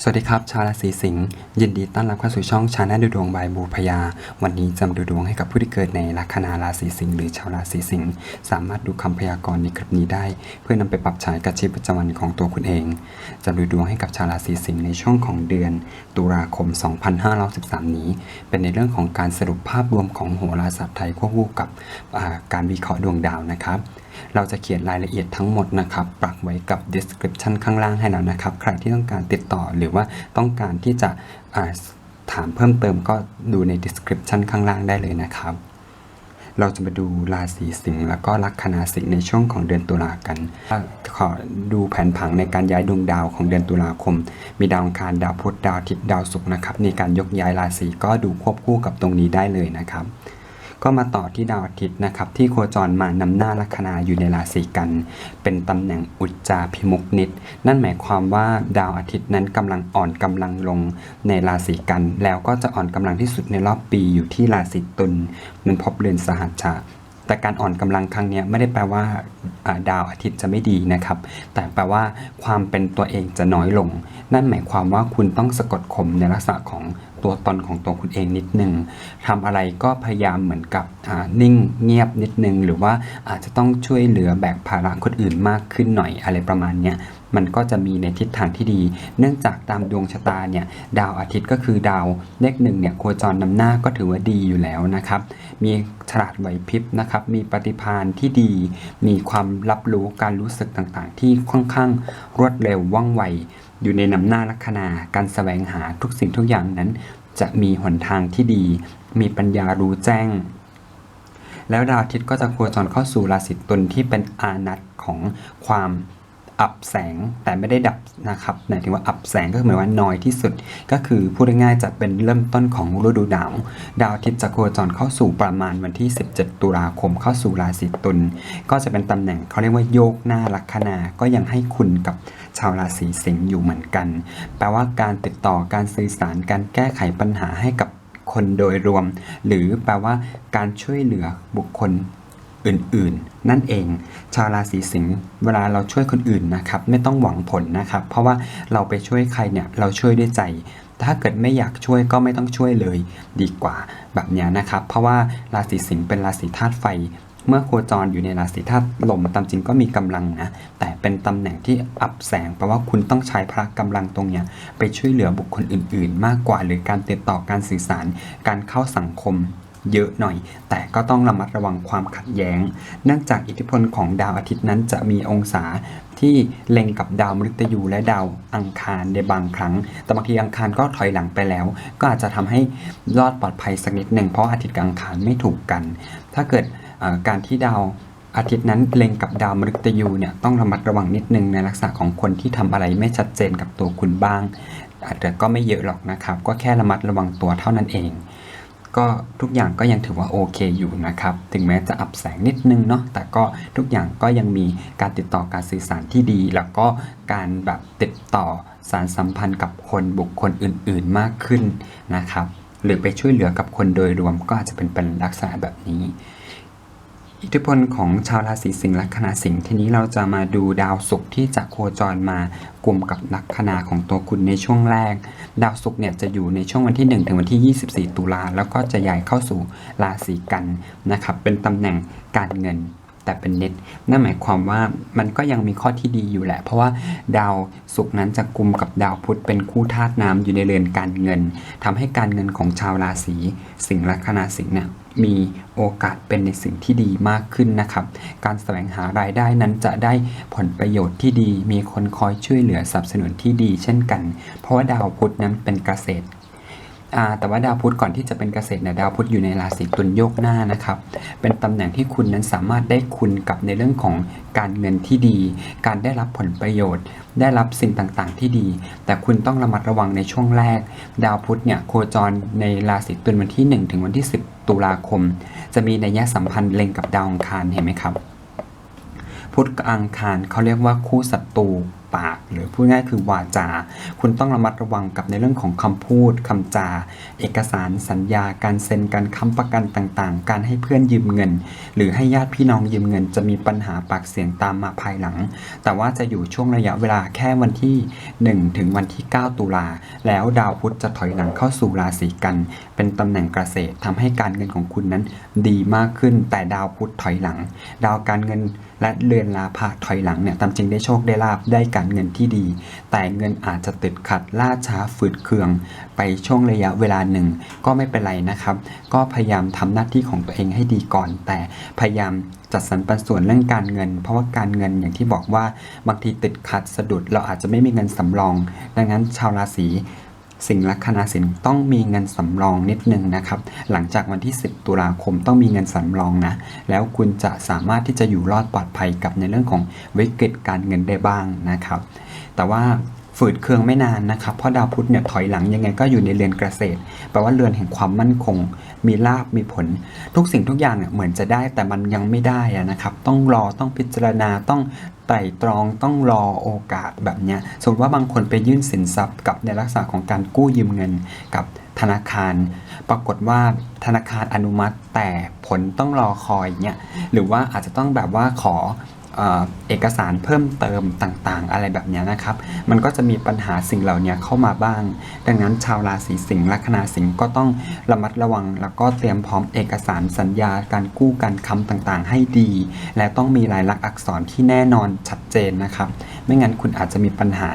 สวัสดีครับ ชาวราศีสิงห์ยินดีต้อนรับเข้าสู่ช่องชาแนลดูดวงบายบูพยา วันนี้จะดูดวงให้กับผู้ที่เกิดในลัคนาราศีสิงห์หรือชาวราศีสิงห์สามารถดูคำพยากรณ์ในคลิปนี้ได้ เพื่อนำไปปรับใช้กับชีวิตประจำวันของตัวคุณเองจะดูดวงให้กับชาวราศีสิงห์ในช่วงของเดือน ตุลาคม 2513 นี้ เป็นในเรื่องของการสรุปภาพรวมของโหราศาสตร์ไทยควบคู่กับการวิเคราะห์ดวงดาวนะครับ เราจะเขียนรายละเอียดทั้งหมดนะครับปักไว้กับ description ข้างล่างให้แล้วนะครับ ใครที่ต้องการติดต่อหรือว่าต้องการที่จะถามเพิ่มเติมก็ดูใน description ข้างล่างได้เลยนะครับเราจะมาดูราศีสิงห์แล้วก็ลัคนาสิงห์ในช่วงของเดือนตุลากันขอดูแผนผังในการย้ายดวงดาวของเดือนตุลาคม มีดาวอังคารดาวพุธดาวอาทิตย์ดาวศุกร์นะครับในการยกย้ายราศีก็ดูควบคู่กับตรงนี้ได้เลยนะครับ ก็มาต่อที่ดาวอาทิตย์นะครับ ที่โคจรมานำหน้าลัคนาอยู่ในราศีกัน เป็นตำแหน่งอุจจาพิมุกนิด นั่นหมายความว่าดาวอาทิตย์นั้นกำลังอ่อนกำลังลงในราศีกัน แล้วก็จะอ่อนกำลังที่สุดในรอบปีอยู่ที่ราศีตุลมันพบเรือนสหัชชะแต่การอ่อนกำลังครั้งนี้ไม่ได้แปลว่าดาวอาทิตย์จะไม่ดีนะครับ แต่แปลว่าความเป็นตัวเองจะน้อยลง นั่นหมายความว่าคุณต้องสะกดข่มในลักษณะของ ตัวตนของตัวคุณเองนิดนึงทำอะไรก็พยายามเหมือนกับนิ่งเงียบนิดนึง หรือว่าอาจจะต้องช่วยเหลือแบกภาระคนอื่นมากขึ้นหน่อยอะไรประมาณเนี้ยมันก็จะมีในทิศทางที่ดี เนื่องจากตามดวงชะตาเนี่ยดาวอาทิตย์ก็คือดาวเลขหนึ่งเนี่ยโคจรนำหน้าก็ถือว่าดีอยู่แล้วนะครับ มีฉลาดไหวพริบนะครับ มีปฏิภาณที่ดี มีความรับรู้การรู้สึกต่างๆ ที่ค่อนข้างรวดเร็วว่องไว อยู่ในนำหน้าลัคนาการแสวงหาทุกสิ่งทุกอย่างนั้น จะมีหนทางที่ดี มีปัญญารู้แจ้ง แล้วดาวอาทิตย์ก็จะโคจรเข้าสู่ราศีตุลที่เป็นอานัตของความอับแสงแต่ไม่ได้ดับนะครับหมายถึงว่าอับแสงก็คือหมายว่าน้อยที่สุด ก็คือพูดง่ายๆจะเป็นเริ่มต้นของฤดูหนาวดาวอาทิตย์จะโคจรเข้าสู่ประมาณวันที่ 17 ตุลาคมเข้าสู่ราศีตุลก็จะเป็นตำแหน่งเขาเรียกว่าโยกหน้าลัคนาก็ยังให้คุณกับ ชาวราศีสิงห์อยู่เหมือนกัน แปลว่าการติดต่อการสื่อสารการแก้ไขปัญหาให้กับคนโดยรวม หรือแปลว่าการช่วยเหลือบุคคลอื่นๆ นั่นเอง ชาวราศีสิงห์เวลาเราช่วยคนอื่นนะครับ ไม่ต้องหวังผลนะครับ เพราะว่าเราไปช่วยใครเนี่ยเราช่วยด้วยใจ ถ้าเกิดไม่อยากช่วยก็ไม่ต้องช่วยเลยดีกว่าแบบนี้นะครับ เพราะว่าราศีสิงห์เป็นราศีธาตุไฟ เมื่อโคจรอยู่ในราศีธาตุลมตามจริงก็มีกำลังนะ แต่เป็นตำแหน่งที่อับแสงแปลว่าคุณต้องใช้พละกำลังตรงเนี้ยไปช่วยเหลือบุคคลอื่น ๆ มากกว่าหรือการติดต่อการสื่อสาร การเข้าสังคมเยอะหน่อย แต่ก็ต้องระมัดระวังความขัดแย้ง เนื่องจากอิทธิพลของดาวอาทิตย์นั้นจะมีองศาที่เล็งกับดาวมฤตยูและดาวอังคารในบางครั้ง แต่บางทีอังคารก็ถอยหลังไปแล้ว ก็อาจจะทำให้รอดปลอดภัยสักนิดหนึ่งเพราะอาทิตย์กับอังคารไม่ถูกกัน ถ้าเกิด การที่ดาวอาทิตย์นั้นเล็งกับดาวมฤตยูเนี่ยต้องระมัดระวังนิดนึงในลักษณะของคนที่ทำอะไรไม่ชัดเจนกับตัวคุณบ้าง อาจจะก็ไม่เยอะหรอกนะครับ ก็แค่ระมัดระวังตัวเท่านั้นเอง ก็ทุกอย่างก็ยังถือว่าโอเคอยู่นะครับ ถึงแม้จะอับแสงนิดนึงเนาะแต่ก็ทุกอย่างก็ยังมีการติดต่อการสื่อสารที่ดี แล้วก็การแบบติดต่อสารสัมพันธ์กับคนบุคคลอื่น ๆมากขึ้นนะครับ หรือไปช่วยเหลือกับคนโดยรวมก็อาจจะเป็นเป็นลักษณะแบบนี้ อิทธิพลของชาวราศีสิงห์ลัคนาสิงห์ทีนี้เราจะมาดูดาวศุกร์ที่จะโคจรมากลุ่มกับลัคนาของตัวคุณในช่วงแรก ดาวศุกร์เนี่ยจะอยู่ในช่วงวันที่ 1 ถึงวันที่ 24 ตุลาแล้วก็จะย้ายเข้าสู่ราศีกันนะครับเป็นตำแหน่งการเงินแต่เป็นเน็ตนั่นหมายความว่ามันก็ยังมีข้อที่ดีอยู่แหละ เพราะว่าดาวศุกร์นั้นจะกลุ่มกับดาวพุธเป็นคู่ธาตุน้ำอยู่ในเรือนการเงินทำให้การเงินของชาวราศีสิงห์ลัคนาสิงห์เนี่ย มีโอกาสเป็นในสิ่งที่ดีมากขึ้นนะครับ การแสวงหารายได้นั้นจะได้ผลประโยชน์ที่ดี มีคนคอยช่วยเหลือสนับสนุนที่ดีเช่นกัน เพราะว่าดาวพุธนั้นเป็นเกษตร แต่ว่าดาวพุธก่อนที่จะเป็นเกษตรเนี่ยดาวพุธอยู่ในราศีตุลโยกหน้านะครับ เป็นตำแหน่งที่คุณนั้นสามารถได้คุณกับในเรื่องของการเงินที่ดี การได้รับผลประโยชน์ ได้รับสิ่งต่างๆ ที่ดี แต่คุณต้องระมัดระวังในช่วงแรก ดาวพุธเนี่ยโคจรในราศีตุลวันที่ 1 ถึงวันที่ 10 ตุลาคม จะมีนัยสัมพันธ์เล็งกับดาวอังคารเห็นไหมครับ พุธกับอังคารเขาเรียกว่าคู่ศัตรูปาก หรือพูดง่ายคือวาจา คุณต้องระมัดระวังกับในเรื่องของคำพูดคำจา เอกสารสัญญา การเซ็นการค้ำประกันต่างๆ การให้เพื่อนยืมเงิน หรือให้ญาติพี่น้องยืมเงิน จะมีปัญหาปากเสียงตามมาภายหลัง แต่ว่าจะอยู่ช่วงระยะเวลาแค่วันที่ 1 ถึงวันที่ 9 ตุลา แล้วดาวพุธจะถอยหลังเข้าสู่ราศีกัน เป็นตำแหน่งเกษตรทำให้การเงินของคุณนั้นดีมากขึ้น แต่ดาวพุธถอยหลัง ดาวการเงิน และเรือนลาภะถอยหลังเนี่ยตามจริงได้โชคได้ลาบได้การเงินที่ดี แต่เงินอาจจะติดขัดล่าช้าฝืดเคือง ไปช่วงระยะเวลาหนึ่ง ก็ไม่เป็นไรนะครับ ก็พยายามทำหน้าที่ของตัวเองให้ดีก่อน แต่พยายามจัดสรรปันส่วนเรื่องการเงิน เพราะว่าการเงินอย่างที่บอกว่าบางทีติดขัดสะดุด เราอาจจะไม่มีเงินสำรอง ดังนั้นชาวราศี สิงห์ลัคนาสิงห์ต้องมีเงินสำรองนิดนึงนะครับ หลังจากวันที่ 10 ตุลาคมต้องมีเงินสำรองนะ แล้วคุณจะสามารถที่จะอยู่รอดปลอดภัยกับในเรื่องของวิกฤตการเงินได้บ้างนะครับ แต่ว่า ฝืดเคืองไม่นานนะครับ เพราะดาวพุธเนี่ยถอยหลังยังไงก็อยู่ในเรือนเกษตร แปลว่าเรือนแห่งความมั่นคง มีลาบมีผล ทุกสิ่งทุกอย่างเนี่ยเหมือนจะได้แต่มันยังไม่ได้นะครับ ต้องรอต้องพิจารณาต้องไต่ตรองต้องรอโอกาสแบบเนี้ยสมมติว่าบางคนไปยื่นสินทรัพย์กับในลักษณะของการกู้ยืมเงินกับธนาคาร ปรากฏว่าธนาคารอนุมัติแต่ผลต้องรอคอยเนี่ยหรือว่าอาจจะต้องแบบว่าขอ เอกสารเพิ่มเติมต่างๆ อะไรแบบนี้นะครับ มันก็จะมีปัญหาสิ่งเหล่านี้เข้ามาบ้าง ดังนั้นชาวราศีสิงห์ลัคนาสิงห์ก็ต้องระมัดระวัง แล้วก็เตรียมพร้อมเอกสารสัญญาการกู้การค้ำต่างๆ ให้ดี และต้องมีลายลักษณ์อักษรที่แน่นอนชัดเจนนะครับ ไม่งั้นคุณอาจจะมีปัญหา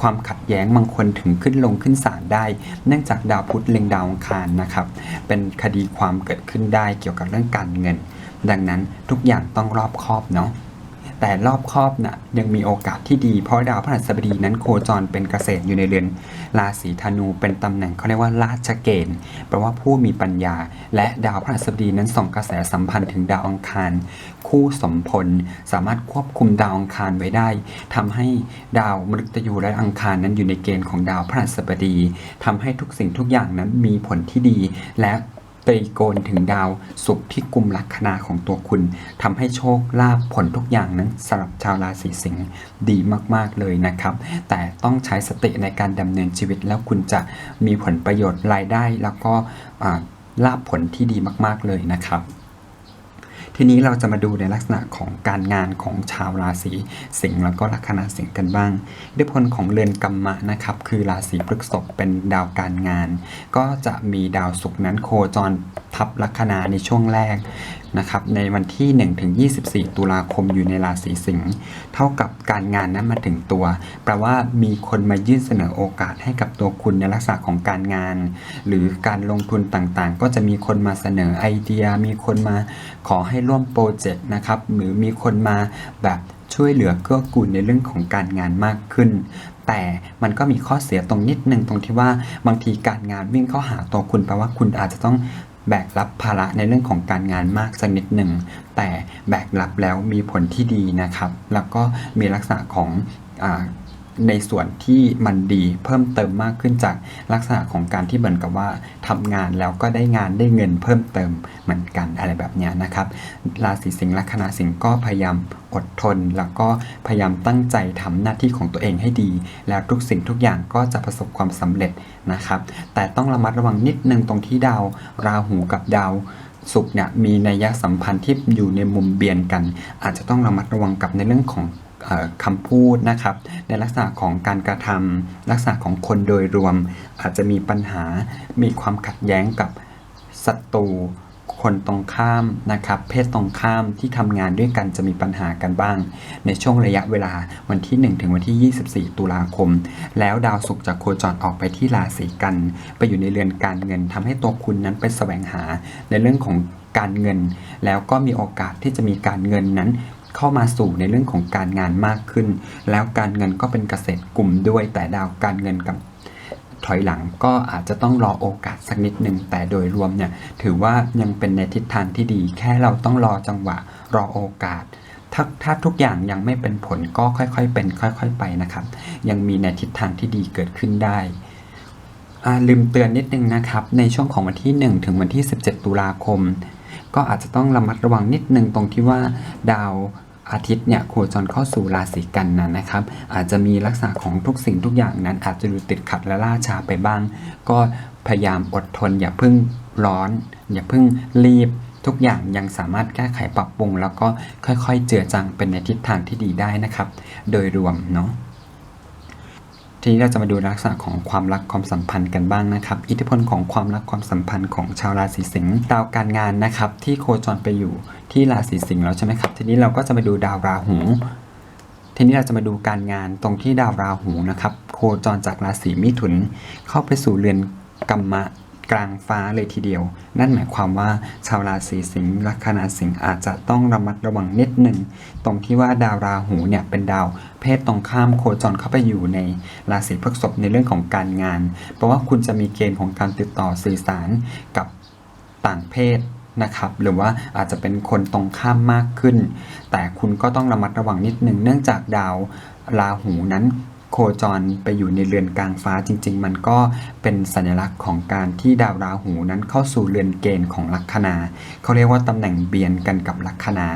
ความขัดแย้งบางคนถึงขึ้นลงขึ้นศาลได้ เนื่องจากดาวพุธเล็งดาวอังคารนะครับ เป็นคดีความเกิดขึ้นได้เกี่ยวกับเรื่องการเงิน ดังนั้นทุกอย่างต้องรอบคอบเนาะ แต่รอบครอบนะ่ะยังมีโอกาสที่ดีเพราะดาวพฤหัสบดีนั้นโคจรเป็นเกษตรอยู่ในเรือนราศีธนูเป็นตำแหน่งเขาเรียกว่าราชเกณฑ์แปลว่าผู้มีปัญญา และดาวพฤหัสบดีนั้นส่งกระแสสัมพันธ์ถึงดาวอังคาร คู่สมพล สามารถควบคุมดาวอังคารไว้ได้ทำให้ดาวมฤตยูและอังคารนั้นอยู่ในเกณฑ์ของดาวพฤหัสบดีทำให้ทุกสิ่งทุกอย่างนั้นมีผลที่ดีและ ตรีโกณถึงดาวสุขที่กุมลัคนาของตัวคุณทำให้โชคลาภผลทุกอย่างนั้นสำหรับชาวราศีสิงห์ดีมาก ๆ เลยนะครับ แต่ต้องใช้สติในการดำเนินชีวิตแล้วคุณจะมีผลประโยชน์รายได้แล้วก็ลาภผลที่ดีมาก ๆ เลยนะครับ ทีนี้เราจะมาดูในลักษณะของการงานของชาวราศีสิงห์แล้วก็ลัคนาสิงห์กันบ้างด้วยผลของเรือนกรรมะนะครับ คือราศีพฤษภเป็นดาวการงาน ก็จะมีดาวศุกร์นั้นโคจรทับลัคนาในช่วงแรก นะครับในวันที่1ถึง24 ตุลาคมอยู่ในราศีสิงห์เท่ากับการงานนั้นมาถึงตัว แปลว่ามีคนมายื่นเสนอโอกาสให้กับตัวคุณในลักษณะของการงาน หรือการลงทุนต่างๆ ก็จะมีคนมาเสนอไอเดีย มีคนมาขอให้ร่วมโปรเจกต์นะครับหรือมีคนมาแบบช่วยเหลือเกื้อกูลในเรื่องของการงานมากขึ้น แต่มันก็มีข้อเสียตรงนิดนึงตรงที่ว่าบางทีการงานวิ่งเข้าหาตัวคุณแปลว่าคุณอาจจะต้อง แบกรับภาระในเรื่องของการงานมากสักนิดหนึ่ง แต่แบกรับแล้วมีผลที่ดีนะครับ แล้วก็มีลักษณะของ ในส่วนที่มันดีเพิ่มเติมมากขึ้นจากลักษณะของการที่เหมือนกับว่าทำงานแล้วก็ได้งานได้เงินเพิ่มเติมเหมือนกันอะไรแบบนี้นะครับ ราศีสิงห์ลัคนาสิงห์ก็พยายามอดทน แล้วก็พยายามตั้งใจทำหน้าที่ของตัวเองให้ดี แล้วทุกสิ่งทุกอย่างก็จะประสบความสำเร็จนะครับ แต่ต้องระมัดระวังนิดนึงตรงที่ดาวราหูกับดาวศุกเนี่ยมีนัยสัมพันธ์ที่อยู่ในมุมเบียนกัน อาจจะต้องระมัดระวังกับในเรื่องของ คำพูดนะครับ ในลักษณะของการกระทำลักษณะของคนโดยรวม อาจจะมีปัญหา มีความขัดแย้งกับศัตรูคนตรงข้ามนะครับ เพศตรงข้ามที่ทำงานด้วยกันจะมีปัญหากันบ้าง ในช่วงระยะเวลาวันที่ 1 ถึงวันที่ 24 ตุลาคม แล้วดาวศุกร์จะโคจรออกไปที่ราศีกัน ไปอยู่ในเรือนการเงินทำให้ตัวคุณนั้นไปแสวงหาในเรื่องของการเงิน แล้วก็มีโอกาสที่จะมีการเงินนั้น เข้ามาสู่ในเรื่องของการงานมากขึ้น แล้วการเงินก็เป็นเกษตรกลุ่มด้วยแต่ดาวการเงินกับถอยหลังก็อาจจะต้องรอโอกาสสักนิดหนึ่งแต่โดยรวมเนี่ยถือว่ายังเป็นในทิศทางที่ดี แค่เราต้องรอจังหวะรอโอกาสถ้าถ้าทุกอย่างยังไม่เป็นผลก็ค่อยๆเป็น ค่อยๆไปนะครับ ยังมีในทิศทางที่ดีเกิดขึ้นได้ลืมเตือนนิดนึงนะครับ ในช่วงของวันที่ 1 ถึงวันที่ 17 ตุลาคม ก็อาจจะต้องระมัดระวังนิดนึงตรงที่ว่าดาวอาทิตย์เนี่ยโคจรเข้าสู่ราศีกันนะนะครับ อาจจะมีลักษณะของทุกสิ่งทุกอย่างนั้น อาจจะดูติดขัดและล่าช้าไปบ้าง ก็พยายามอดทนอย่าเพิ่งร้อน อย่าเพิ่งรีบทุกอย่างยังสามารถแก้ไขปรับปรุง แล้วก็ค่อยๆ เจือจางเป็นในทิศทางที่ดีได้นะครับ โดยรวมเนาะ ทีนี้เราจะมาดูลักษณะของความรักความสัมพันธ์กันบ้างนะครับ อิทธิพลของความรักความสัมพันธ์ของชาวราศีสิงห์ดาวการงานนะครับ ที่โคจรไปอยู่ที่ราศีสิงห์แล้วใช่ไหมครับ ทีนี้เราก็จะมาดูดาวราหูทีนี้เราจะมาดูการงานตรงที่ดาวราหูนะครับ โคจรจากราศีมิถุนเข้าไปสู่เรือนกัมมะ กลางฟ้าเลยทีเดียว นั่นหมายความว่าชาวราศีสิงห์ลัคนาสิงห์อาจจะต้องระมัดระวังนิดหนึ่ง ตรงที่ว่าดาวราหูเนี่ยเป็นดาว เพศตรงข้ามโคจรเข้าไปอยู่ในราศีพฤษภในเรื่องของการงาน เพราะว่าคุณจะมีเกณฑ์ของการติดต่อสื่อสารกับต่างเพศนะครับหรือว่าอาจจะเป็นคนตรงข้ามมากขึ้น แต่คุณก็ต้องระมัดระวังนิดหนึ่งเนื่องจากดาวราหูนั้น โคจรไปอยู่ในเรือนกลางฟ้าจริง ๆ มันก็เป็นสัญลักษณ์ของการที่ดาวราหูนั้นเข้าสู่เรือนเกณฑ์ของลัคนาเขาเรียกว่าตำแหน่งเบียนกันกับลัคนา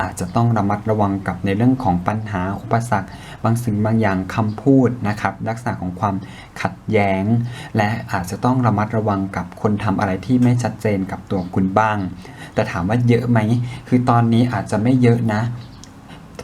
อาจจะต้องระมัดระวังกับในเรื่องของปัญหาอุปสรรคบางสิ่งบางอย่างคำพูดนะครับลักษณะของความขัดแย้ง และอาจจะต้องระมัดระวังกับคนทำอะไรที่ไม่ชัดเจนกับตัวคุณบ้าง แต่ถามว่าเยอะไหมคือตอนนี้อาจจะไม่เยอะนะ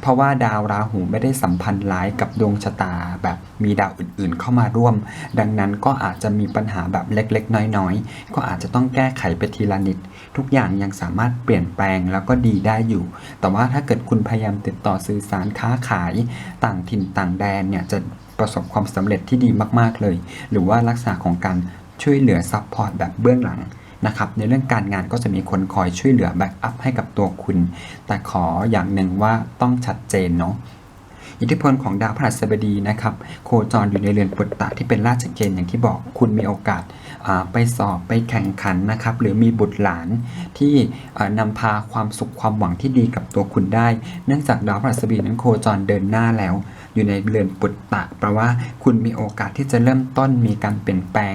เพราะว่าดาวราหูไม่ได้สัมพันธ์ร้ายกับดวงชะตา แบบมีดาวอื่นๆ เข้ามาร่วม ดังนั้นก็อาจจะมีปัญหาแบบเล็กๆ น้อยๆ ก็อาจจะต้องแก้ไขไปทีละนิด ทุกอย่างยังสามารถเปลี่ยนแปลงแล้วก็ดีได้อยู่ แต่ว่าถ้าเกิดคุณพยายามติดต่อสื่อสารค้าขายต่างถิ่นต่างแดนเนี่ยจะประสบความสำเร็จที่ดีมากๆเลย หรือว่าลักษณะของการช่วยเหลือซัพพอร์ตแบบเบื้องหลัง นะครับในเรื่องการงานก็จะมีคนคอยช่วยเหลือแบ็กอัพให้กับตัวคุณ แต่ขออย่างหนึ่งว่าต้องชัดเจนเนาะ อิทธิพลของดาวพฤหัสบดีนะครับ โคจรอยู่ในเรือนปุตตะที่เป็นราชเกณฑ์อย่างที่บอกคุณมีโอกาสไปสอบไปแข่งขันนะครับ หรือมีบุตรหลานที่อ่านำพาความสุขความหวังที่ดีกับตัวคุณได้ เนื่องจากดาวพฤหัสบดีนั้นโคจรเดินหน้าแล้ว อยู่ในเรือนปุตตะแปลว่าคุณมีโอกาสที่จะเริ่มต้นมีการเปลี่ยนแปลง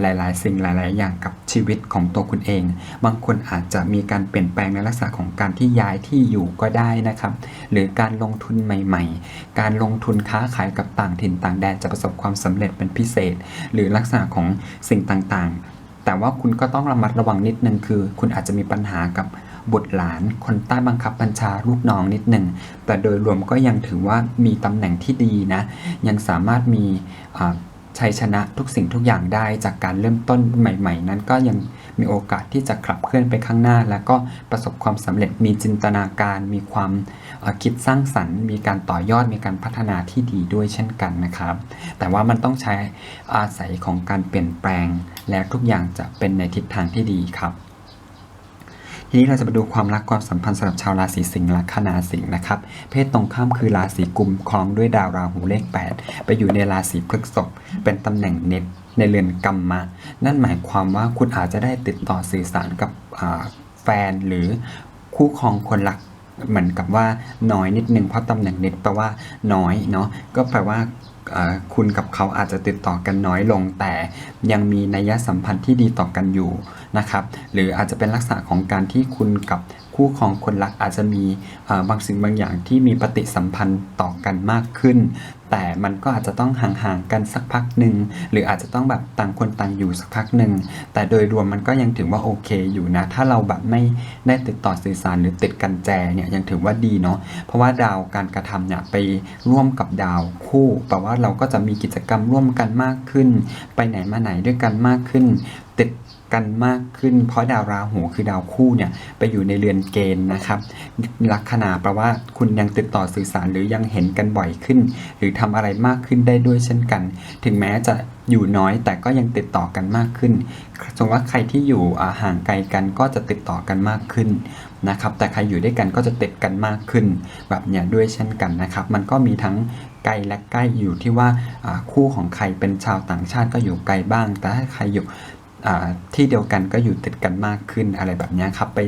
หลาย ๆ สิ่งหลาย ๆ อย่างกับชีวิตของตัวคุณเอง บางคนอาจจะมีการเปลี่ยนแปลงในลักษณะของการที่ย้ายที่อยู่ก็ได้นะครับ หรือการลงทุนใหม่ ๆการลงทุนค้าขายกับต่างถิ่นต่างแดนจะประสบความสำเร็จเป็นพิเศษ หรือลักษณะของสิ่งต่างๆ แต่ว่าคุณก็ต้องระมัดระวังนิดนึงคือ คุณอาจจะมีปัญหากับบุตรหลาน คนใต้บังคับบัญชาลูกน้องนิดหนึ่ง แต่โดยรวมก็ยังถือว่ามีตำแหน่งที่ดีนะ ยังสามารถมีชัยชนะทุกสิ่งทุกอย่างได้จากการเริ่มต้นใหม่ ๆ นั้นก็ยังมีโอกาสที่จะขับเคลื่อนไปข้างหน้า แล้วก็ประสบความสำเร็จมีจินตนาการมีความ คิดสร้างสรรค์ มีการต่อยอดมีการพัฒนาที่ดีด้วยเช่นกันนะครับ แต่ว่ามันต้องใช้อาศัยของการเปลี่ยนแปลง และทุกอย่างจะเป็นในทิศทางที่ดีครับ ทีนี้เราจะมาดูความรักความสัมพันธ์สำหรับชาวราศีสิงห์ลัคนาสิงห์นะครับ เพศตรงข้ามคือราศีกุมคล้องด้วยดาวราหูเลข 8 ไปอยู่ในราศีพฤษภเป็นตำแหน่งเน็ตในเรือนกรรมะ นั่นหมายความว่าคุณอาจจะได้ติดต่อสื่อสารกับแฟนหรือคู่ครองคนรัก เหมือนกับว่าน้อยนิดนึงเพราะตำแหน่งเน็ตแปลว่าน้อยเนาะก็แปลว่าคุณกับเขาอาจจะติดต่อกันน้อยลง แต่ยังมีนัยสัมพันธ์ที่ดีต่อกันอยู่นะครับ หรืออาจจะเป็นลักษณะของการที่คุณกับ คู่ครองคนรักอาจจะมีบางสิ่งบางอย่างที่มีปฏิสัมพันธ์ต่อกันมากขึ้น แต่มันก็อาจจะต้องห่างๆกันสักพักหนึ่งหรืออาจจะต้องแบบต่างคนต่างอยู่สักพักหนึ่งแต่โดยรวมมันก็ยังถือว่าโอเคอยู่นะ ถ้าเราแบบไม่ได้ติดต่อสื่อสารหรือติดกันแจเนี่ยยังถือว่าดีเนาะเพราะว่าดาวการกระทำเนี่ยไปร่วมกับดาวคู่แปลว่าเราก็จะมีกิจกรรมร่วมกันมากขึ้น ไปไหนมาไหนด้วยกันมากขึ้น กันมากขึ้น เพราะดาวราหูคือดาวคู่เนี่ยไปอยู่ในเรือนเกณฑ์นะครับ ลัคนาแปลว่าคุณยังติดต่อสื่อสารหรือยังเห็นกันบ่อยขึ้น หรือทำอะไรมากขึ้นได้ด้วยเช่นกัน ถึงแม้จะอยู่น้อยแต่ก็ยังติดต่อกันมากขึ้นสมมติว่าใครที่อยู่ห่างไกลกันก็จะติดต่อกันมากขึ้นนะครับแต่ใครอยู่ด้วยกันก็จะติดกันมากขึ้น แบบเนี้ยด้วยเช่นกันนะครับ มันก็มีทั้งไกลและใกล้อยู่ที่ว่าคู่ของใครเป็นชาวต่างชาติก็อยู่ไกลบ้าง แต่ถ้าใครอยู่ ที่เดียวกันก็อยู่ติดกันมากขึ้นอะไรแบบนี้ครับไป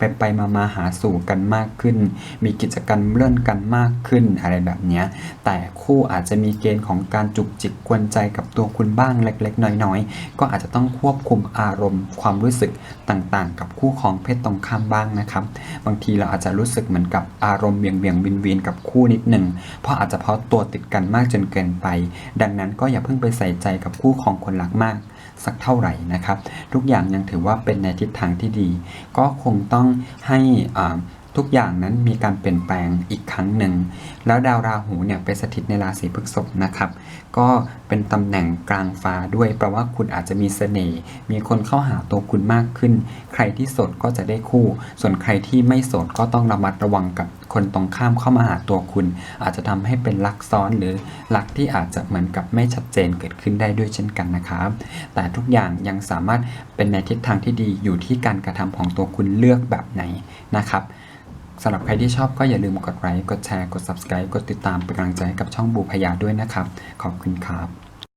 ไปไปมามาหาสู่กันมากขึ้น มีกิจกรรมเลื่อนกันมากขึ้นอะไรแบบนี้ แต่คู่อาจจะมีเกณฑ์ของการจุกจิกกวนใจกับตัวคุณบ้างเล็ก ๆ น้อยๆ ก็อาจจะต้องควบคุมอารมณ์ ความรู้สึกต่างๆ กับคู่ของเพศตรงข้ามบ้างนะครับ บางทีเราอาจจะรู้สึกเหมือนกับอารมณ์เบี่ยงเบี่ยงวินวินๆกับคู่นิดหนึ่ง เพราะอาจจะเพราะตัวติดกันมากจนเกินไป ดังนั้นก็อย่าเพิ่งไปใส่ใจกับคู่ของคนรักมาก สักเท่าไหร่นะครับ ทุกอย่างยังถือว่าเป็นในทิศทางที่ดี ก็คงต้องให้อ่า ทุกอย่างนั้นมีการเปลี่ยนแปลงอีกครั้งหนึ่ง แล้วดาวราหูเนี่ยไปสถิตในราศีพฤษภนะครับ ก็เป็นตำแหน่งกลางฟ้าด้วยแปลว่าคุณอาจจะมีเสน่ห์ มีคนเข้าหาตัวคุณมากขึ้น ใครที่โสดก็จะได้คู่ ส่วนใครที่ไม่โสดก็ต้องระมัดระวังกับคนตรงข้ามเข้ามาหาตัวคุณ อาจจะทำให้เป็นลักซ้อนหรือลักที่อาจจะเหมือนกับไม่ชัดเจนเกิดขึ้นได้ด้วยเช่นกันนะครับ แต่ทุกอย่างยังสามารถเป็นในทิศทางที่ดีอยู่ที่การกระทำของตัวคุณเลือกแบบไหนนะครับ สำหรับใครที่ชอบก็อย่าลืมกดไลค์ กดแชร์ กด subscribe กดติดตามเป็นกำลังใจให้กับช่องบูพยาด้วยนะครับ ขอบคุณครับ